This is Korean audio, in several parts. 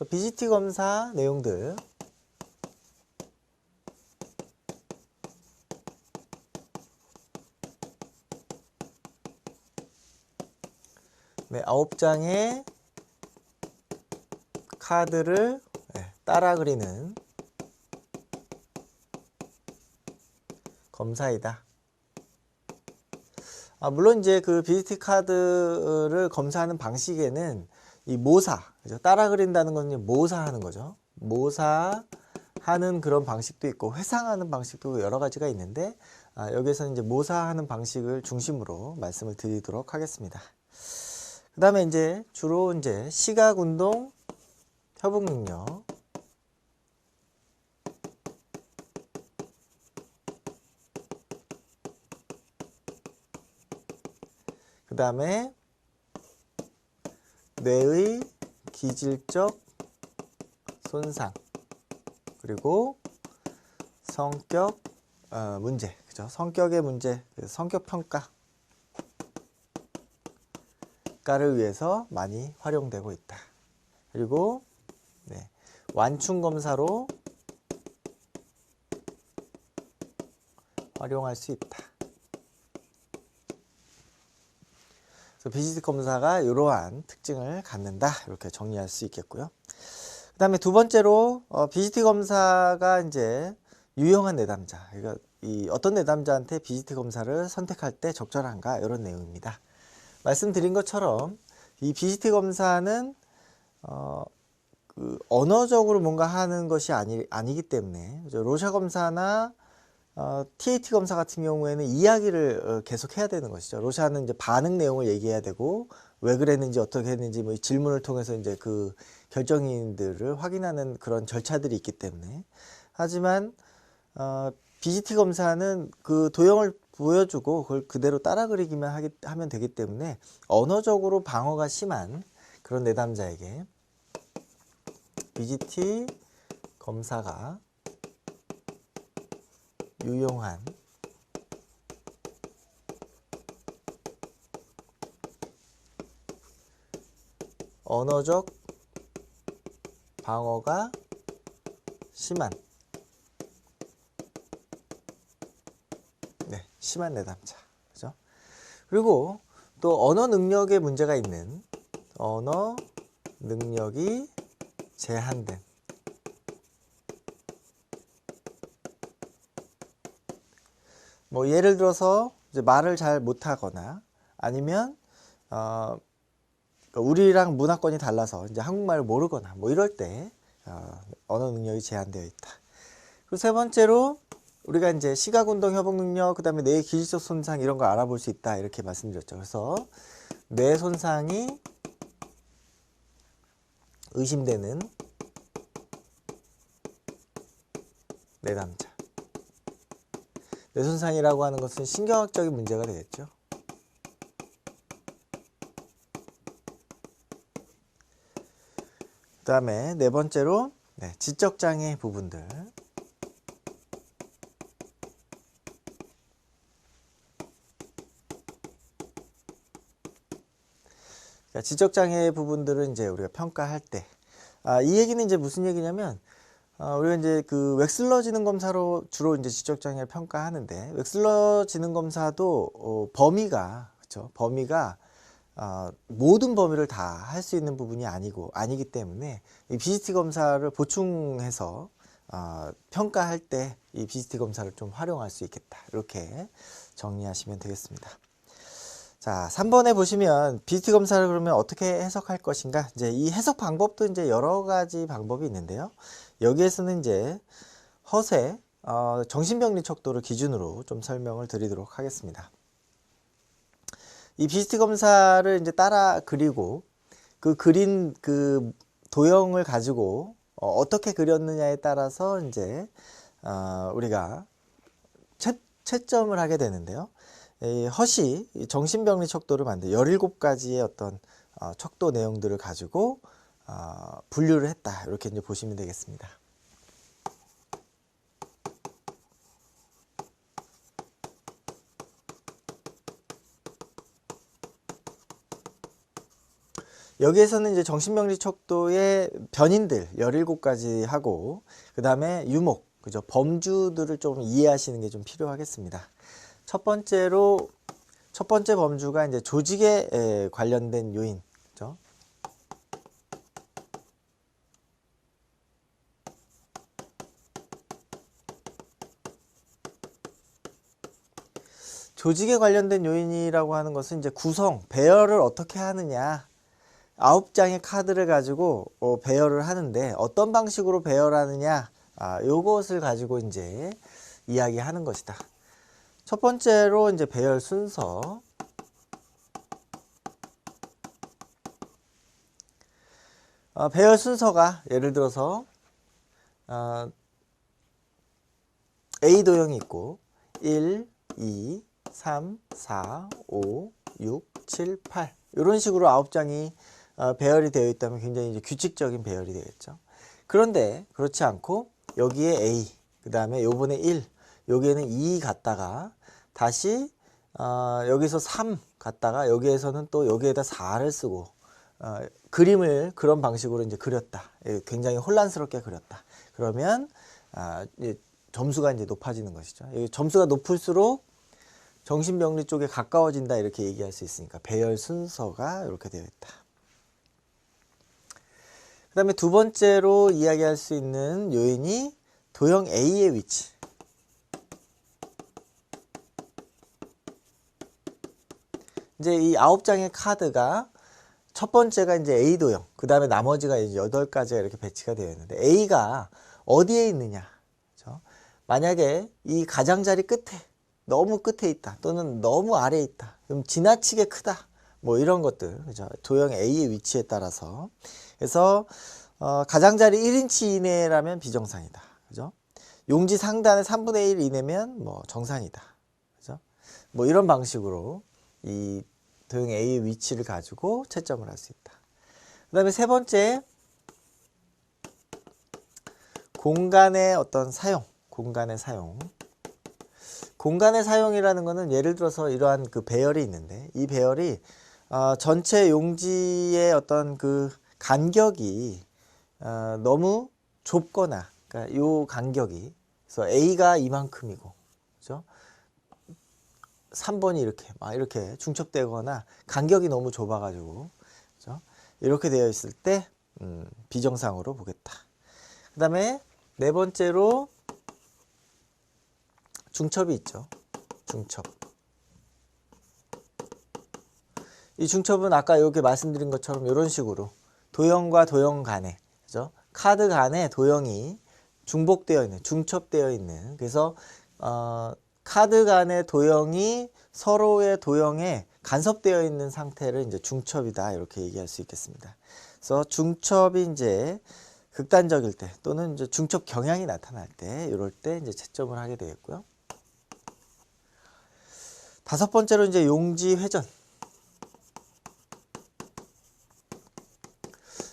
그래서 BGT 검사 내용들 네, 아홉 장의 카드를 네, 따라 그리는 검사이다. 아, 물론 이제 그 BGT 카드를 검사하는 방식에는 이 모사, 그죠? 따라 그린다는 건 모사하는 거죠. 모사하는 그런 방식도 있고 회상하는 방식도 여러 가지가 있는데 아, 여기서는 이제 모사하는 방식을 중심으로 말씀을 드리도록 하겠습니다. 그 다음에 이제 주로 이제 시각 운동 협응 능력 그 다음에 뇌의 기질적 손상 그리고 성격 어, 문제 그죠? 성격의 문제 그 성격 평가 가를 위해서 많이 활용되고 있다. 그리고 네, 완충 검사로 활용할 수 있다 그래서 비지트 검사가 이러한 특징을 갖는다 이렇게 정리할 수 있겠고요. 그 다음에 두 번째로 어, BGT 검사가 이제 유용한 내담자 그러니까 이 어떤 내담자한테 BGT 검사를 선택할 때 적절한가 이런 내용입니다. 말씀드린 것처럼 이 BGT 검사는 어, 그 언어적으로 뭔가 하는 것이 아니, 아니기 때문에? 로샤 검사나 어, TAT 검사 같은 경우에는 이야기를 어, 계속 해야 되는 것이죠. 로샤는 이제 반응 내용을 얘기해야 되고 왜 그랬는지 어떻게 했는지 뭐 질문을 통해서 이제 그 결정인들을 확인하는 그런 절차들이 있기 때문에 하지만 어, BGT 검사는 그 도형을 보여주고 그걸 그대로 따라 그리기만 하기, 하면 되기 때문에 언어적으로 방어가 심한 그런 내담자에게 BGT 검사가 유용한 언어적 방어가 심한 네, 심한 내담자. 그죠? 그리고 또 언어 능력에 문제가 있는 언어 능력이 제한된 뭐 예를 들어서 말을 잘 못하거나 아니면 어 그러니까 우리랑 문화권이 달라서 이제 한국말을 모르거나 뭐 이럴 때 어, 언어 능력이 제한되어 있다. 그리고 세 번째로 우리가 이제 시각 운동 협응 능력 그다음에 뇌 기질적 손상 이런 걸 알아볼 수 있다 이렇게 말씀드렸죠. 그래서 뇌 손상이 의심되는 내담자. 뇌손상이라고 하는 것은 신경학적인 문제가 되겠죠. 그 다음에 네 번째로 네, 지적장애 부분들 그러니까 지적장애 부분들은 이제 우리가 평가할 때, 아, 이 얘기는 이제 무슨 얘기냐면, 어, 우리가 이제 그 웩슬러 지능 검사로 주로 이제 지적 장애를 평가하는데, 웩슬러 지능 검사도 어, 범위가, 그쵸 범위가 어, 모든 범위를 다 할 수 있는 부분이 아니고, 아니기 때문에 이 BGT 검사를 보충해서 어, 평가할 때 이 BGT 검사를 좀 활용할 수 있겠다. 이렇게 정리하시면 되겠습니다. 자, 3번에 보시면 BT 검사를 그러면 어떻게 해석할 것인가? 이제 이 해석 방법도 이제 여러 가지 방법이 있는데요. 여기에서는 이제 허세, 어, 정신병리 척도를 기준으로 좀 설명을 드리도록 하겠습니다. 이 BT 검사를 이제 따라 그리고 그 그린 그 도형을 가지고 어, 어떻게 그렸느냐에 따라서 이제 어, 우리가 채, 채점을 하게 되는데요. 이 허시 이 정신병리 척도를 만든 17가지의 어떤 어, 척도 내용들을 가지고 어, 분류를 했다. 이렇게 이제 보시면 되겠습니다. 여기에서는 이제 정신병리 척도의 변인들 17가지 하고 그 다음에 유목 그죠 범주들을 좀 이해하시는 게 좀 필요하겠습니다. 첫 번째로 첫 번째 범주가 이제 조직에 에, 관련된 요인 그죠 조직에 관련된 요인이라고 하는 것은 이제 구성, 배열을 어떻게 하느냐. 아홉 장의 카드를 가지고 어, 배열을 하는데 어떤 방식으로 배열하느냐. 아, 요것을 가지고 이제 이야기하는 것이다. 첫 번째로 이제 배열 순서. 어, 배열 순서가 예를 들어서 어, A 도형이 있고 1, 2, 3, 4, 5, 6, 7, 8 이런 식으로 아홉 장이 어, 배열이 되어 있다면 굉장히 이제 규칙적인 배열이 되겠죠. 그런데 그렇지 않고 여기에 A 그 다음에 요번에 1 여기에는 2 갔다가 다시 어, 여기서 3 갔다가 여기에서는 또 여기에다 4를 쓰고 어, 그림을 그런 방식으로 이제 그렸다. 예, 굉장히 혼란스럽게 그렸다. 그러면 아, 예, 점수가 이제 높아지는 것이죠. 이 점수가 높을수록 정신병리 쪽에 가까워진다 이렇게 얘기할 수 있으니까 배열 순서가 이렇게 되어 있다. 그 다음에 두 번째로 이야기할 수 있는 요인이 도형 A의 위치. 이제 이 아홉 장의 카드가 첫 번째가 이제 A 도형, 그 다음에 나머지가 이제 여덟 가지가 이렇게 배치가 되어 있는데 A가 어디에 있느냐? 그렇죠? 만약에 이 가장자리 끝에 너무 끝에 있다 또는 너무 아래에 있다. 그럼 지나치게 크다. 뭐 이런 것들. 그죠? 도형 A의 위치에 따라서. 그래서 어, 가장자리 1인치 이내라면 비정상이다. 그죠? 용지 상단의 3분의 1 이내면 뭐 정상이다. 그죠? 뭐 이런 방식으로 이 도형 A의 위치를 가지고 채점을 할 수 있다. 그 다음에 세 번째 공간의 어떤 사용. 공간의 사용 공간의 사용이라는 것은 예를 들어서 이러한 그 배열이 있는데 이 배열이 어, 전체 용지의 어떤 그 간격이 어, 너무 좁거나 그러니까 요 간격이 그래서 A가 이만큼이고 그죠? 3번이 이렇게 막 이렇게 중첩되거나 간격이 너무 좁아 가지고 그죠? 이렇게 되어 있을 때 음, 비정상으로 보겠다. 그 다음에 네 번째로 중첩이 있죠. 중첩. 이 중첩은 아까 이렇게 말씀드린 것처럼 이런 식으로 도형과 도형 간에 그죠? 카드 간에 도형이 중복되어 있는 중첩되어 있는 그래서 어, 카드 간의 도형이 서로의 도형에 간섭되어 있는 상태를 이제 중첩이다 이렇게 얘기할 수 있겠습니다. 그래서 중첩이 이제 극단적일 때 또는 이제 중첩 경향이 나타날 때 이럴 때 이제 채점을 하게 되겠고요. 다섯 번째로 이제 용지 회전.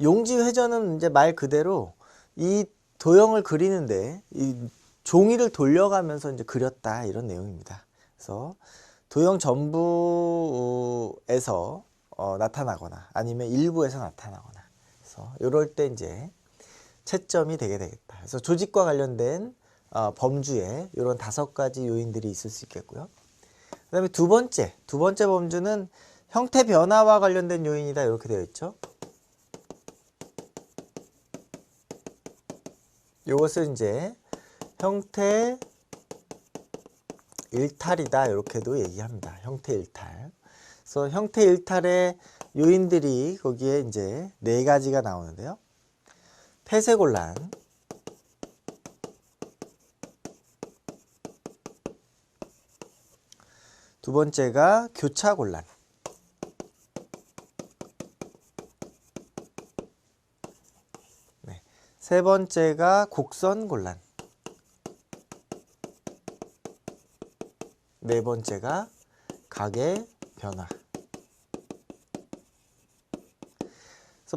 용지 회전은 이제 말 그대로 이 도형을 그리는데 이 종이를 돌려가면서 이제 그렸다 이런 내용입니다. 그래서 도형 전부에서 어, 나타나거나 아니면 일부에서 나타나거나 그래서 이럴 때 이제 채점이 되게 되겠다. 그래서 조직과 관련된 어, 범주에 이런 다섯 가지 요인들이 있을 수 있겠고요. 그 다음에 두 번째, 두 번째 범주는 형태 변화와 관련된 요인이다 이렇게 되어 있죠. 이것을 이제 형태 일탈이다 이렇게도 얘기합니다. 형태 일탈. 그래서 형태 일탈의 요인들이 거기에 이제 네 가지가 나오는데요. 폐쇄곤란, 두 번째가 교차 곤란. 네. 세 번째가 곡선 곤란. 네 번째가 각의 변화.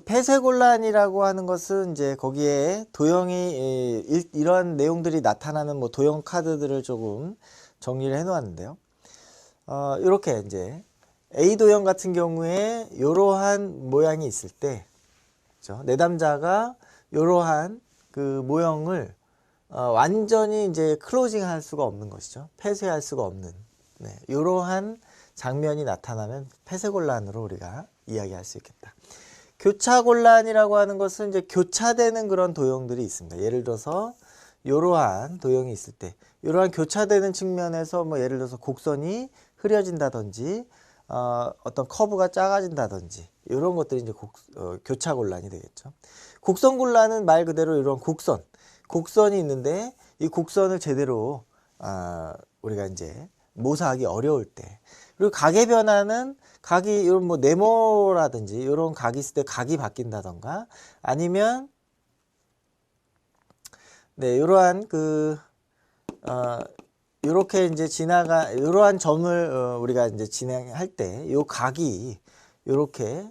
폐쇄곤란이라고 하는 것은 이제 거기에 도형이 이러한 내용들이 나타나는 뭐 도형 카드들을 조금 정리를 해 놓았는데요. 어, 이렇게 이제 A 도형 같은 경우에 이러한 모양이 있을 때 그죠? 내담자가 이러한 그 모형을 어, 완전히 이제 클로징 할 수가 없는 것이죠. 폐쇄할 수가 없는 네, 이러한 장면이 나타나면 폐쇄곤란으로 우리가 이야기할 수 있겠다. 교차곤란이라고 하는 것은 이제 교차되는 그런 도형들이 있습니다. 예를 들어서 이러한 도형이 있을 때 이러한 교차되는 측면에서 뭐 예를 들어서 곡선이 흐려진다든지 어, 어떤 커브가 작아진다든지 이런 것들이 이제 곡, 어, 교차 곤란이 되겠죠. 곡선 곤란은 말 그대로 이런 곡선, 곡선이 있는데 이 곡선을 제대로 아, 우리가 이제 모사하기 어려울 때 그리고 각의 변화는 각이 이런 뭐 네모라든지 이런 각이 있을 때 각이 바뀐다던가 아니면 네 이러한 그 어, 요렇게 이제 지나가 이러한 점을 어, 우리가 이제 진행할 때 요 각이 요렇게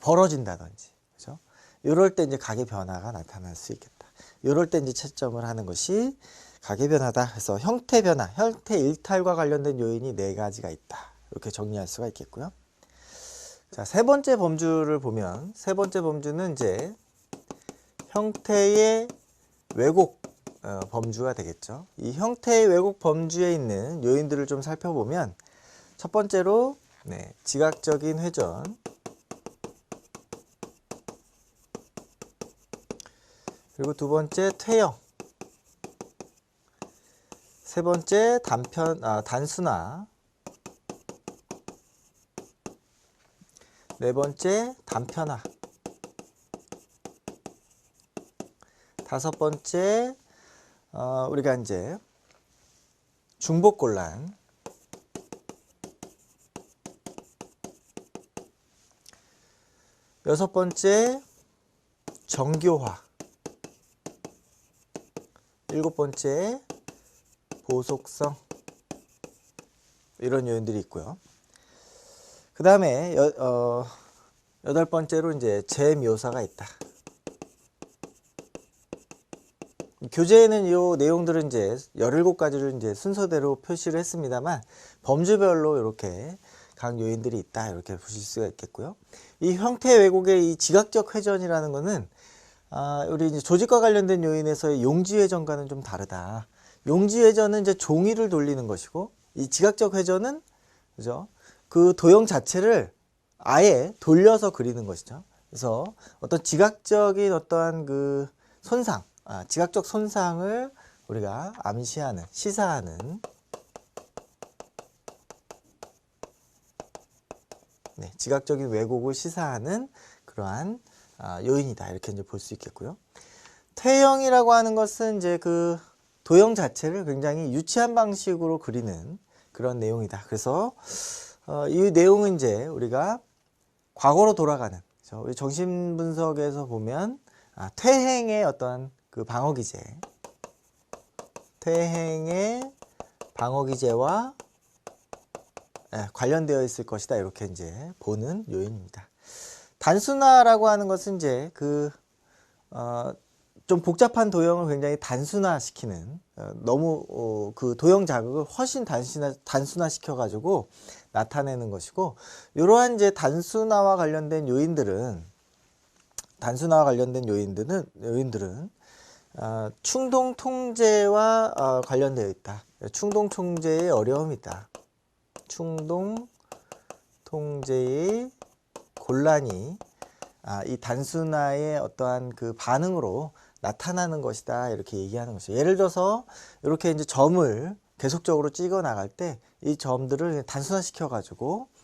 벌어진다든지 그죠? 요럴 때 이제 각의 변화가 나타날 수 있겠다. 요럴 때 이제 채점을 하는 것이 각의 변화다. 그래서 형태 변화, 형태 일탈과 관련된 요인이 네 가지가 있다. 이렇게 정리할 수가 있겠고요. 자, 세 번째 범주를 보면 세 번째 범주는 이제 형태의 왜곡 어, 범주가 되겠죠. 이 형태의 왜곡 범주에 있는 요인들을 좀 살펴보면 첫 번째로 네, 지각적인 회전. 그리고 두 번째 퇴형. 세 번째 단편 아, 단순화. 네 번째 단편화. 다섯 번째 어, 우리가 이제 중복곤란 여섯 번째 정교화 일곱 번째 보속성 이런 요인들이 있고요. 그 다음에 여, 어, 여덟 번째로 이제 재묘사가 있다. 교재에는 이 내용들은 이제 17가지를 이제 순서대로 표시를 했습니다만 범주별로 이렇게 각 요인들이 있다 이렇게 보실 수가 있겠고요. 이 형태 왜곡의 이 지각적 회전이라는 것은 아, 우리 이제 조직과 관련된 요인에서의 용지 회전과는 좀 다르다. 용지 회전은 이제 종이를 돌리는 것이고 이 지각적 회전은 그죠? 그 도형 자체를 아예 돌려서 그리는 것이죠. 그래서 어떤 지각적인 어떠한 그 손상, 아, 지각적 손상을 우리가 암시하는, 시사하는 네, 지각적인 왜곡을 시사하는 그러한 아, 요인이다 이렇게 이제 볼 수 있겠고요. 퇴형이라고 하는 것은 이제 그 도형 자체를 굉장히 유치한 방식으로 그리는 그런 내용이다. 그래서 어, 이 내용은 이제 우리가 과거로 돌아가는 그렇죠? 우리 정신 분석에서 보면 아, 퇴행의 어떤 그 방어 기제, 퇴행의 방어 기제와 예, 관련되어 있을 것이다 이렇게 이제 보는 요인입니다. 단순화라고 하는 것은 이제 그 어, 좀 복잡한 도형을 굉장히 단순화시키는 어, 너무 어, 그 도형 자극을 훨씬 단순화 단순화 시켜 가지고 나타내는 것이고 이러한 이제 단순화와 관련된 요인들은 단순화와 관련된 요인들은 요인들은 어, 충동 통제와 어, 관련되어 있다. 충동 통제의 어려움이 있다. 충동 통제의 곤란이 아, 이 단순화의 어떠한 그 반응으로 나타나는 것이다 이렇게 얘기하는 것이죠. 예를 들어서 이렇게 이제 점을 계속적으로 찍어 나갈 때 이 점들을 단순화 시켜 가지고 아,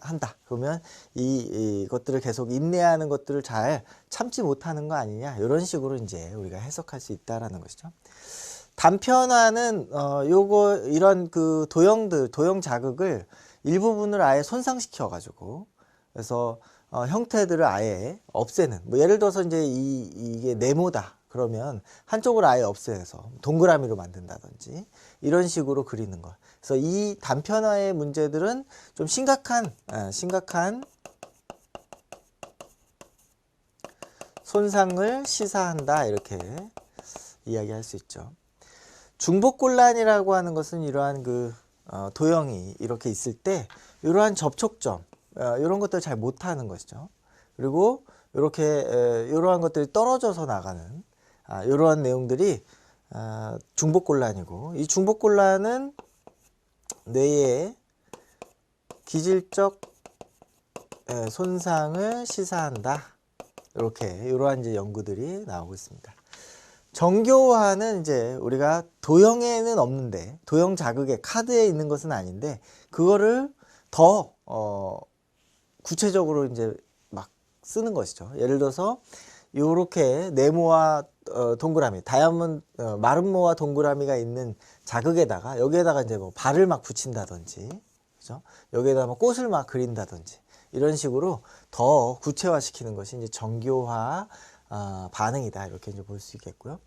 한다. 그러면 이, 이것들을 계속 인내하는 것들을 잘 참지 못하는 거 아니냐 이런 식으로 이제 우리가 해석할 수 있다라는 것이죠. 단편화는 어 요거 이런 그 도형들 도형 자극을 일부분을 아예 손상시켜 가지고 그래서 어, 형태들을 아예 없애는 뭐 예를 들어서 이제 이 이게 네모다 그러면 한쪽을 아예 없애서 동그라미로 만든다든지 이런 식으로 그리는 것. 그래서 이 단편화의 문제들은 좀 심각한 아, 심각한 손상을 시사한다 이렇게 이야기할 수 있죠. 중복곤란이라고 하는 것은 이러한 그 어, 도형이 이렇게 있을 때 이러한 접촉점 어, 이런 것들 잘 못하는 것이죠. 그리고 이렇게 에, 이러한 것들이 떨어져서 나가는 아, 이러한 내용들이 아, 중복곤란이고 이 중복곤란은 뇌의 기질적 에, 손상을 시사한다. 이렇게 이러한 이제 연구들이 나오고 있습니다. 정교화는 이제 우리가 도형에는 없는데 도형 자극에 카드에 있는 것은 아닌데 그거를 더 어, 구체적으로 이제 막 쓰는 것이죠. 예를 들어서 요렇게 네모와 어, 동그라미, 다이아몬드 어, 마름모와 동그라미가 있는 자극에다가 여기에다가 이제 뭐 발을 막 붙인다든지, 그죠? 여기에다가 뭐 꽃을 막 그린다든지 이런 식으로 더 구체화시키는 것이 이제 정교화 어, 반응이다 이렇게 이제 볼 수 있겠고요.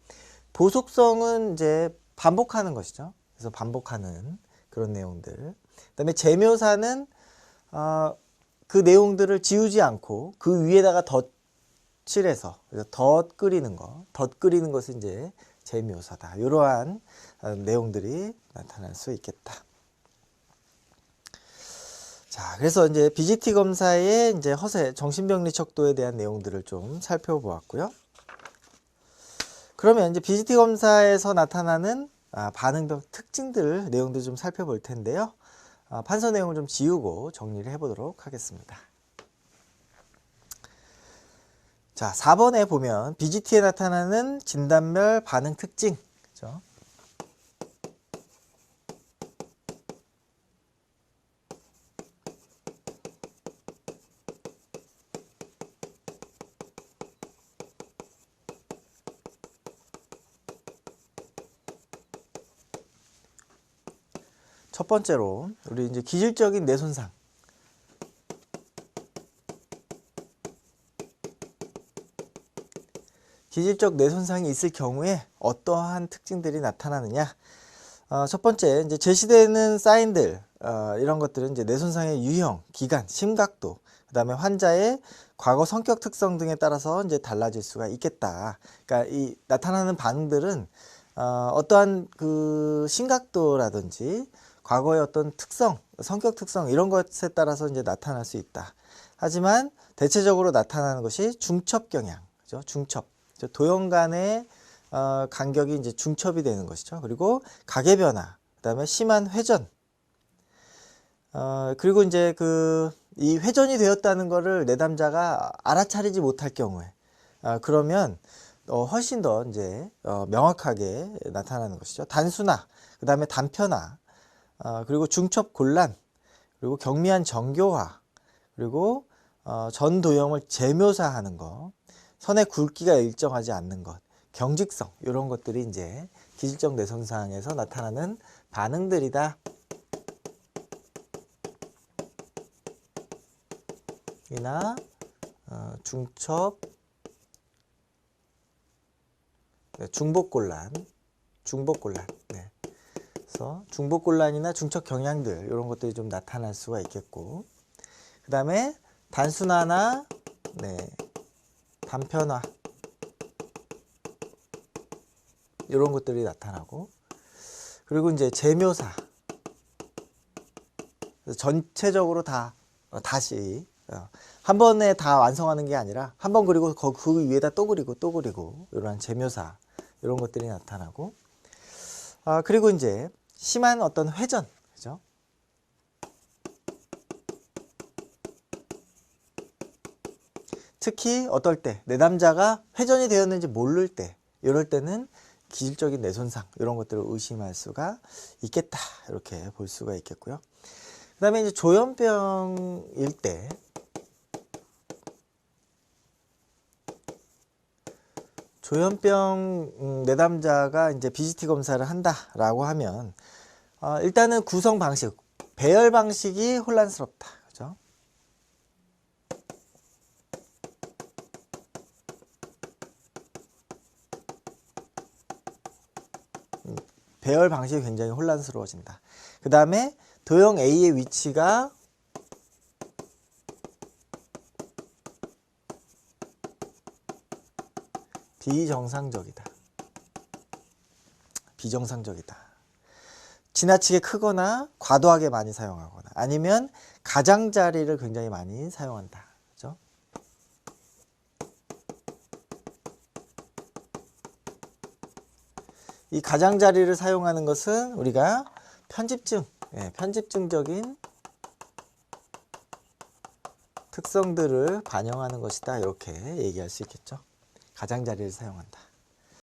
보속성은 이제 반복하는 것이죠. 그래서 반복하는 그런 내용들. 그다음에 재묘사는 어, 그 내용들을 지우지 않고 그 위에다가 덧 칠해서 그래서 덧 끓이는 거, 덧 끓이는 것은 이제 재묘사다. 이러한 어, 내용들이 나타날 수 있겠다. 자, 그래서 이제 BGT 검사의 이제 허세, 정신병리 척도에 대한 내용들을 좀 살펴보았고요. 그러면 이제 BGT 검사에서 나타나는 아, 반응별 특징들 내용들 좀 살펴볼 텐데요. 아, 판서 내용을 좀 지우고 정리를 해보도록 하겠습니다. 자, 4번에 보면 BGT에 나타나는 진단별 반응 특징. 그죠? 첫 번째로 우리 이제 기질적인 뇌손상. 기질적 뇌손상이 있을 경우에 어떠한 특징들이 나타나느냐? 어, 첫 번째 이제 제시되는 사인들 어, 이런 것들은 이제 뇌손상의 유형, 기간, 심각도, 그 다음에 환자의 과거 성격 특성 등에 따라서 이제 달라질 수가 있겠다. 그러니까 이 나타나는 반응들은 어, 어떠한 그 심각도라든지 과거의 어떤 특성, 성격 특성 이런 것에 따라서 이제 나타날 수 있다. 하지만 대체적으로 나타나는 것이 중첩 경향, 그죠? 중첩. 도형 간의 어, 간격이 이제 중첩이 되는 것이죠. 그리고 가계 변화, 그다음에 심한 회전. 어, 그리고 이제 그 이 회전이 되었다는 것을 내담자가 알아차리지 못할 경우에 아, 그러면 어, 훨씬 더 이제 어, 명확하게 나타나는 것이죠. 단순화, 그 다음에 단편화, 어, 그리고 중첩 곤란, 그리고 경미한 정교화, 그리고 어, 전 도형을 재묘사하는 것, 선의 굵기가 일정하지 않는 것, 경직성 이런 것들이 이제 기질적 뇌손상에서 나타나는 반응들이다. 이나 어, 중첩, 네, 중복곤란, 중복곤란. 네. 그래서 중복곤란이나 중첩 경향들 이런 것들이 좀 나타날 수가 있겠고, 그 다음에 단순화나 네, 단편화. 이런 것들이 나타나고, 그리고 이제 재묘사. 전체적으로 다 어, 다시 어, 한 번에 다 완성하는 게 아니라 한 번 그리고 그, 그 위에다 또 그리고 또 그리고 이러한 재묘사 이런 것들이 나타나고. 아 그리고 이제 심한 어떤 회전. 그죠? 특히 어떨 때 내담자가 회전이 되었는지 모를 때 이럴 때는 기질적인 뇌 손상 이런 것들을 의심할 수가 있겠다 이렇게 볼 수가 있겠고요. 그 다음에 이제 조현병일 때 조현병 음, 내담자가 이제 BGT 검사를 한다라고 하면 어, 일단은 구성 방식, 배열 방식이 혼란스럽다. 그죠? 음, 배열 방식이 굉장히 혼란스러워진다. 그 다음에 도형 A의 위치가 비정상적이다. 비정상적이다. 지나치게 크거나 과도하게 많이 사용하거나 아니면 가장자리를 굉장히 많이 사용한다. 그죠? 이 가장자리를 사용하는 것은 우리가 편집증, 예, 편집증적인 특성들을 반영하는 것이다. 이렇게 얘기할 수 있겠죠. 가장자리를 사용한다.